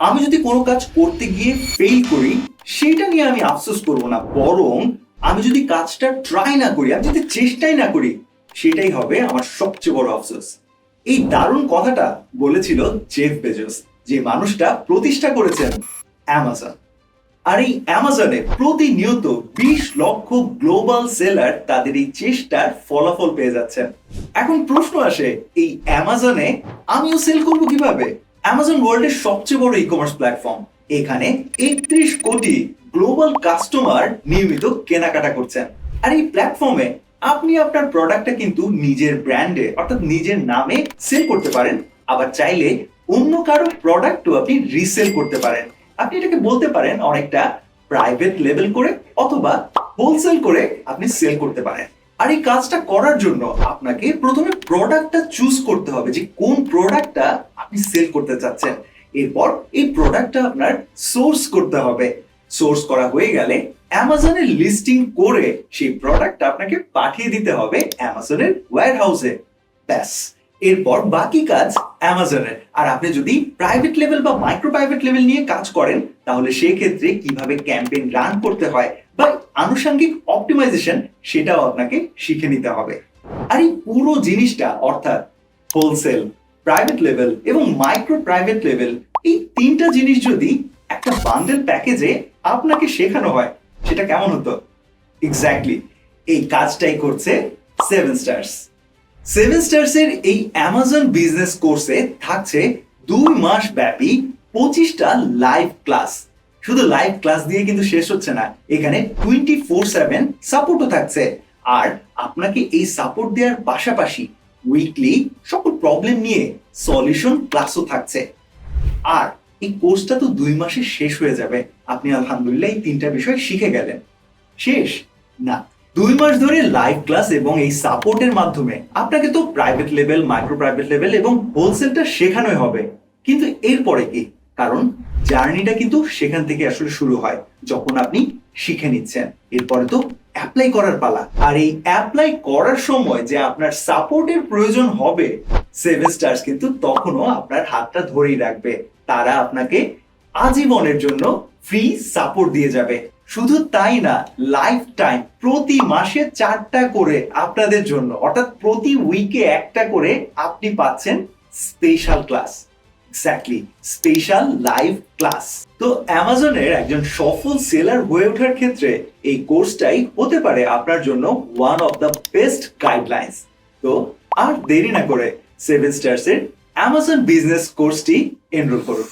আমি যদি কোনো কাজ করতে গিয়ে ফেল করি, সেটা নিয়ে আমি আফসোস করব না, বরং আমি যদি কাজটা ট্রাই না করি, আমি যদি চেষ্টাই না করি, সেটাই হবে আমার সবচেয়ে বড় আফসোস। এই দারুণ কথাটা বলেছিল জেফ বেজোস যে মানুষটা প্রতিষ্ঠা করেছেন অ্যামাজন আর এই অ্যামাজনে প্রতিনিয়ত বিশ লক্ষ গ্লোবাল সেলার তাদের এই চেষ্টার ফলাফল পেয়ে যাচ্ছেন। এখন প্রশ্ন আসে, এই অ্যামাজনে আমিও সেল করব কীভাবে? অ্যামাজন ওয়ার্ল্ডের সবচেয়ে বড় ই কমার্স প্ল্যাটফর্ম এখানে একত্রিশ কোটি গ্লোবাল কাস্টমার নিয়মিত কেনাকাটা করছেন। আর এই প্ল্যাটফর্মে আপনি আপনার প্রোডাক্টটা কিন্তু নিজের ব্র্যান্ডে অর্থাৎ নিজের নামে সেল করতে পারেন। আবার চাইলে অন্য কারও প্রোডাক্টও আপনি রিসেল করতে পারেন। আপনি এটাকে বলতে পারেন অনেকটা প্রাইভেট লেভেল করে অথবা হোলসেল করে আপনি সেল করতে পারেন। আর এই কাজটা করার জন্য আপনাকে প্রথমে প্রোডাক্টটা চুজ করতে হবে যে কোন প্রোডাক্টটা আপনি সেল করতে চাচ্ছেন। এরপর এই প্রোডাক্টটা আপনার সোর্স করতে হবে। সোর্স করা হয়ে গেলে অ্যামাজনে লিস্টিং করে সেই প্রোডাক্টটা আপনাকে পাঠিয়ে দিতে হবে অ্যামাজনের ওয়্যার হাউসে ব্যাস। এরপর বাকি কাজ অ্যামাজনের আর আপনি যদি প্রাইভেট লেভেল বা মাইক্রো প্রাইভেট লেভেল নিয়ে কাজ করেন, তাহলে সেই ক্ষেত্রে কীভাবে ক্যাম্পেইন রান করতে হয় বা আনুষঙ্গিক অপটিমাইজেশন সেটাও আপনাকে শিখে নিতে হবে। আর এই পুরো জিনিসটা অর্থাৎ হোলসেল প্রাইভেট লেভেল এবং মাইক্রো প্রাইভেট লেভেল এই তিনটা জিনিস যদি একটা বান্ডেল প্যাকেজে আপনাকে শেখানো হয়, সেটা কেমন হতো? এক্স্যাক্টলি এই কাজটাই করছে সেভেন স্টার্স সেভেন স্টার্সের এই অ্যামাজন বিজনেস কোর্সে থাকছে দুই মাস ব্যাপী পঁচিশটা লাইভ ক্লাস শুধু লাইভ ক্লাস দিয়ে কিন্তু শেষ হচ্ছে না, এখানে টোয়েন্টি ফোর সেভেন সাপোর্টও থাকছে। আর আপনাকে এই সাপোর্ট দেওয়ার পাশাপাশি উইকলি সকল প্রবলেম নিয়ে সলিউশন ক্লাসও থাকছে। আর এই কোর্সটা তো দুই মাসে শেষ হয়ে যাবে। আপনি আলহামদুলিল্লাহ এই তিনটা বিষয় শিখে গেলেন। শেষ? না। দুই মাস ধরে লাইভ ক্লাস এবং এই সাপোর্টের মাধ্যমে আপনাকে তো private level micro private level এবং হোলসেলটা শেখানোই হবে। কিন্তু এরপরে কি? কারণ জার্নিটা কিন্তু সেখান থেকে আসলে শুরু হয়, যখন আপনি শিখে নিচ্ছেন। এরপরে তো অ্যাপ্লাই করার পালা। আর এই অ্যাপ্লাই করার সময় যে আপনার সাপোর্টের প্রয়োজন হবে সেভেন স্টার্স কিন্তু তখনও আপনার হাতটা ধরেই রাখবে। তারা আপনাকে আজীবনের জন্য ফ্রি সাপোর্ট দিয়ে যাবে। শুধু তাই না লাইফ টাইম প্রতি মাসে চারটা করে আপনাদের জন্য, অর্থাৎ প্রতি উইকে একটা করে আপনি পাচ্ছেন special class exactly special live class তো অ্যামাজনের একজন সফল সেলার হয়ে ওঠার ক্ষেত্রে এই কোর্সটাই হতে পারে আপনার জন্য one of the best guidelines তো আর দেরি না করে সেভেন স্টার্স এর অ্যামাজন বিজনেস কোর্সটি এনরোল করুন।